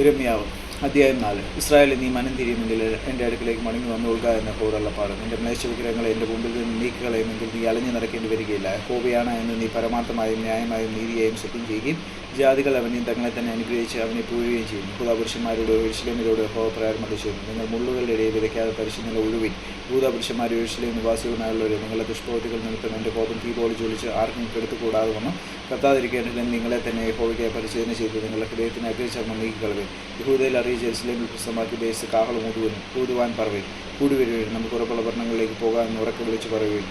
ഇരമ്യാവ് അധ്യായം നാല്. ഇസ്രായേലിൽ നീ മനം തിരിയുമെങ്കിൽ എന്റെ അടുക്കിലേക്ക് മടങ്ങി വന്നുകൊള്ളുക എന്ന എന്റെ നീച വിഗ്രഹങ്ങളെ എന്റെ മുമ്പിൽ നിന്ന് നീക്കുകളയുമെങ്കിൽ നീ അലഞ്ഞു നടക്കേണ്ടി വരികയില്ല. ഹോബിയാണ് എന്ന് നീ പരമാർത്ഥമായും ന്യായമായും നീതിയായും സത്യം ചെയ്യുകയും ജാതികൾ അവനെയും തങ്ങളെ തന്നെ അനുഗ്രഹിച്ച് അവനെ പൂഴുകയും ചെയ്യും ഭൂതാപുരുഷന്മാരോട് എഴുശലേമിലോട് ഹോ പ്രാരംഭിച്ചു നിങ്ങൾ മുള്ളുകളുടെ ഇടയിൽ വിതയ്ക്കാതെ പരിശുദ്ധ ഒഴുവിൻ ഭൂതാപുരുഷന്മാർ എഴുശലേം നിവാസികളുമായുള്ളവരെ നിങ്ങളുടെ ദുഷ്പ്രവൃത്തികൾ നിമിത്തം എന്റെ കോപം തീ പോലെ ചൊളിച്ച് ആർക്കും കെടുത്തുകൂടാതെ വന്ന് കത്താതിരിക്കേണ്ടതിന് നിങ്ങളെ തന്നെ യഹോവയ്ക്കായി പരിശോധന ചെയ്ത് നിങ്ങളുടെ ഹൃദയത്തിന് അഗ്രചർമ്മം നീക്കിക്കളവേ യഹൂദയിൽ അറിയിച്ച് എസ്ലേമിൽ പ്രസമാക്കി ദേശത്ത് കാഹളം ഊതുവൻ ഊതുവാൻ പറവേൻ. കൂടി വരുവേൻ നമുക്ക് ഉറപ്പുള്ള ഭരണങ്ങളിലേക്ക് പോകാൻ ഉറക്കെ വിളിച്ച് പറയുവേൻ.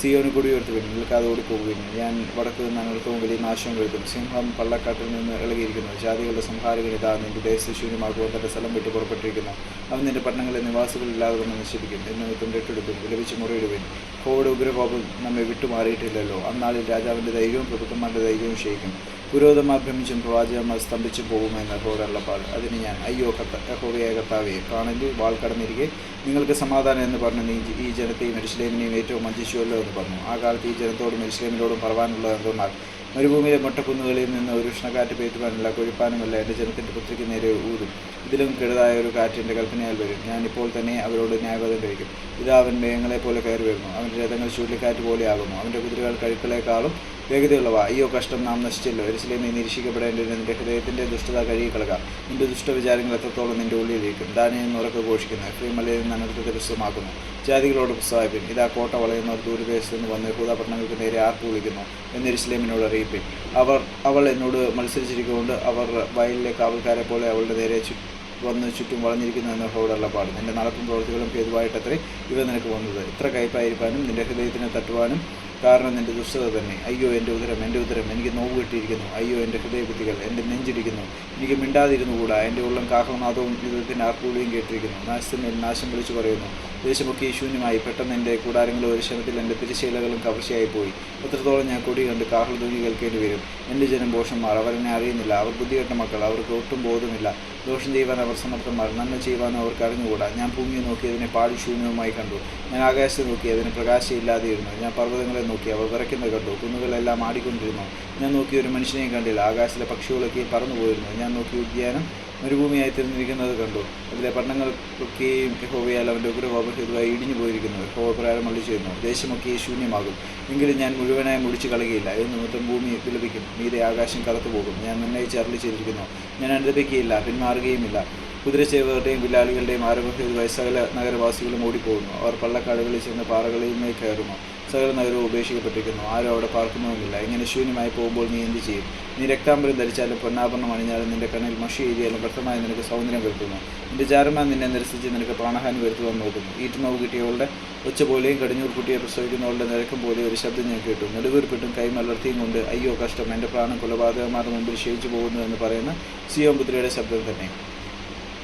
സിയോന് കുടിയുയർത്തുവിൻ നിൽക്കാതെ ഓടിപ്പോകുവിൻ ഞാൻ വടക്ക് നിന്ന് അനർത്ഥവും വലിയ നാശം വരുത്തും സിംഹം പള്ളക്കാട്ടിൽ നിന്ന് ഇളകിയിരിക്കുന്നു. ജാതികളുടെ സംഹാരകൻ ഇതാ നിന്റെ ദേശ ശൂന്യമാക്കുവാൻ തന്റെ സ്ഥലം വിട്ട് പുറപ്പെട്ടിരിക്കുന്നു. അവൻ നിന്റെ പട്ടണങ്ങളിലെ നിവാസികളില്ലാതെ വന്ന് നശിപ്പിക്കും എന്നെ തുണ്ടിട്ടെടുക്കും വിലപിച്ച് മുറിയിടുവിൻ. കോവിഡ് ഉഗ്രകോപം നമ്മെ വിട്ടുമാറിയിട്ടില്ലല്ലോ അന്നാളിൽ രാജാവിന്റെ ധൈര്യവും പ്രഭുക്കന്മാരുടെ ധൈര്യവും ക്ഷയിക്കും. പുരോധമാർ ഭ്രമിച്ചും പ്രവാചകന്മാർ സ്തംഭിച്ചു പോകുമെന്ന് ഹോടള്ളപ്പാട് അതിന് ഞാൻ അയ്യോ കത്ത ഹോവയായ കർത്താവെ കാണലിൽ വാൾ കടന്നിരിക്കെ നിങ്ങൾക്ക് സമാധാനം എന്ന് പറഞ്ഞു നീ ഈ ജനത്തെയും എരിശിലേമിനെയും ഏറ്റവും വഞ്ചിച്ചുവല്ലോ എന്ന് പറഞ്ഞു. ആ കാലത്ത് ഈ ജനത്തോടും എരിശിലേമിനോടും പറവാനുള്ളത് എന്തെന്നാൽ മരുഭൂമിയിലെ മൊട്ടക്കുന്നുകളിൽ നിന്ന് ഒരു ഉഷ്ണക്കാറ്റ് പേറ്റുവാനല്ല കൊഴിപ്പാനുമല്ല എന്റെ ജനത്തിന്റെ പുത്രിക്ക് നേരെ ഊതും. ഇതിലും കെടുതായ ഒരു കാറ്റിന്റെ കൽപ്പനയാൽ വരും. ഞാൻ ഇപ്പോൾ തന്നെ അവരോട് ന്യായവാദം കഴിക്കും. ഇതാ അവൻ മേഘങ്ങളെ പോലെ കയറി വരുന്നു. അവന്റെ രഥങ്ങൾ ചുഴലിക്കാറ്റ് പോലെയാകുന്നു അവന്റെ കുതിരകൾ കഴുക്കളെക്കാളും വേഗതയുള്ളവ. അയ്യോ കഷ്ടം. നാം നശിച്ചല്ലോ. എരിശിലേമെ നിരീക്ഷിക്കപ്പെടേണ്ടതിന് നിന്റെ ഹൃദയത്തിന്റെ ദുഷ്ടത കഴുകിക്കളക നിന്റെ ദുഷ്ടവിചാരങ്ങൾ എത്രത്തോളം നിന്റെ ഉള്ളിലിരിക്കും. ദാനിയിൽ നിന്ന് ഉറക്കെ ഘോഷിക്കുന്നു എഫ്രീം മലയിൽ നിന്ന് അനർത്ഥത്തെ ദൃശ്യമാക്കുന്നു. ജാതികളോട് പുസ്തകായ്പിൻ ഇതാ കോട്ട വളയുന്നവർ ദൂരദേശത്ത് നിന്ന് വന്ന് യഹൂദപട്ടണങ്ങൾക്ക് നേരെ ആർപ്പ് വിളിക്കുന്നു എന്ന് എരിശിലേമിനോട് അറിയിപ്പിൻ. അവർ അവൾ എന്നോട് മത്സരിച്ചിരിക്കൊണ്ട് അവർ വയലിലെ കാവൽക്കാരെ പോലെ അവളുടെ നേരെ വന്ന് ചുറ്റും വളഞ്ഞിരിക്കുന്നു എന്ന ഹോടുള്ള പാട് നിന്റെ നടപ്പും പ്രവൃത്തികളും ഹേതുവായിട്ടത്രേ ഇവ നിനക്ക് വന്നത്. ഇത്ര കയ്പായിരിക്കാനും നിന്റെ ഹൃദയത്തിനെ തട്ടുവാനും കാരണം എന്റെ ദുഷ്ടത തന്നെ. അയ്യോ എന്റെ ഉദരം എന്റെ ഉദരം എനിക്ക് നോവ് കിട്ടിയിരിക്കുന്നു. അയ്യോ എന്റെ ഹൃദയബുദ്ധികൾ എന്റെ നെഞ്ചിരിക്കുന്നു എനിക്ക് മിണ്ടാതിരുന്നുകൂടാ. എന്റെ ഉള്ളം കാഹളനാഥവും യുദ്ധത്തിന്റെ ആർക്കൂടിയും കേട്ടിരിക്കുന്നു. നാശത്തിന്മേൽ നാശം വിളിച്ചു പറയുന്നു. ദേശമൊക്കെ ശൂന്യമായി പെട്ടെന്ന് എന്റെ കൂടാരങ്ങളും ഒരു ക്ഷണത്തിൽ എന്റെ തിരിശീലകളും കവർച്ചയായി പോയി എത്രത്തോളം ഞാൻ കൊടി കണ്ട് കാഹള ധ്വനി കേൾക്കേണ്ടി വരും. എന്റെ ജനം ബോഷന്മാർ അവരെന്നെ അറിയുന്നില്ല. അവർ ബുദ്ധികെട്ട മക്കൾ. അവർക്ക് ഒട്ടും ബോധമില്ല. ദോഷം ചെയ്യുവാൻ അവർ സമർത്ഥന്മാർ നന്മ ചെയ്യുവാൻ അവർക്ക് അറിഞ്ഞുകൂടാ. ഞാൻ ഭൂമിയെ നോക്കി അതിനെ പാടി ശൂന്യവുമായി കണ്ടു. ഞാൻ ആകാശത്തെ നോക്കി അതിന് പ്രകാശമില്ലാതെയിരുന്നു. ഞാൻ പർവതങ്ങളെ നോക്കി അവർ വിറയ്ക്കുന്നത് കണ്ടു. കുന്നുകളെല്ലാം ആടിക്കൊണ്ടിരുന്നു. ഞാൻ നോക്കി ഒരു മനുഷ്യനെയും കണ്ടില്ല. ആകാശത്തിലെ പക്ഷികളൊക്കെ പറന്നു പോയിരുന്നു ഞാൻ നോക്കി ഉദ്യാനം മരുഭൂമിയായി തീർന്നിരിക്കുന്നത് കണ്ടു. അതിലെ പട്ടണങ്ങൾക്കൊക്കെയും യഹോവയാൽ അവന്റെ ഉഗ്രഹോപഹേതുവായി ഇടിഞ്ഞു പോയിരിക്കുന്നു യഹോവ പ്രകാരം ചെയ്യുന്നു ദേശമൊക്കെ ശൂന്യമാകും. എങ്കിലും ഞാൻ മുഴുവനായി മുടിച്ചു കളയുകയില്ല. എന്ന് നിമിത്തം ഭൂമി വിലപിക്കും. മീതെ ആകാശം കടത്തു പോകും. ഞാൻ നിർണയിച്ച് അരളി ചെയ്തിരിക്കുന്നു. ഞാൻ അനുദപിക്കുകയില്ല. പിന്മാറുകയുമില്ല. കുതിരച്ചേവരുടെയും വില്ലാളികളുടെയും ആരോഗ്യഹേതുവായി സകല നഗരവാസികളും ഓടിപ്പോകുന്നു. അവർ പള്ളക്കാടുകളിൽ ചെന്ന് പാറകളിന്മേൽ കയറുന്നു. സകല നഗരവും ഉപേക്ഷിക്കപ്പെട്ടിരിക്കുന്നു. ആരും അവിടെ പാർക്കുന്നുമില്ല. ഇങ്ങനെ ശൂന്യമായി പോകുമ്പോൾ നീ എന്ത് ചെയ്യും? നീ രക്താംബരം ധരിച്ചാലും പൊന്നാഭരണം അണിഞ്ഞാലും നിന്റെ കണ്ണിൽ മഷി എഴുതിയാലും വ്യക്തമായി നിനക്ക് സൗന്ദര്യം വരുത്തുന്നു നിന്റെ ചാരന്മാർ നിന്നെ നിരസിച്ച് നിനക്ക് പ്രാണഹാനി വരുത്തുവാൻ നോക്കുന്നു. ഈറ്റുനോവ് കിട്ടിയവളുടെ ഒച്ച പോലെയും കടിഞ്ഞൂർ കുട്ടിയെ പ്രസവിക്കുന്നവളുടെ നിരക്കും പോലെ ഒരു ശബ്ദം ഞാൻ കേട്ടു. നെടുവീർപ്പിട്ടും കൈമലർത്തിയും കൊണ്ട് അയ്യോ കഷ്ടം. എന്റെ പ്രാണം കൊലപാതകന്മാരുടെ മുമ്പിൽ ക്ഷയിച്ചു പോകുന്നു എന്ന് പറയുന്ന സിയോംപുത്രിയുടെ ശബ്ദം തന്നെ.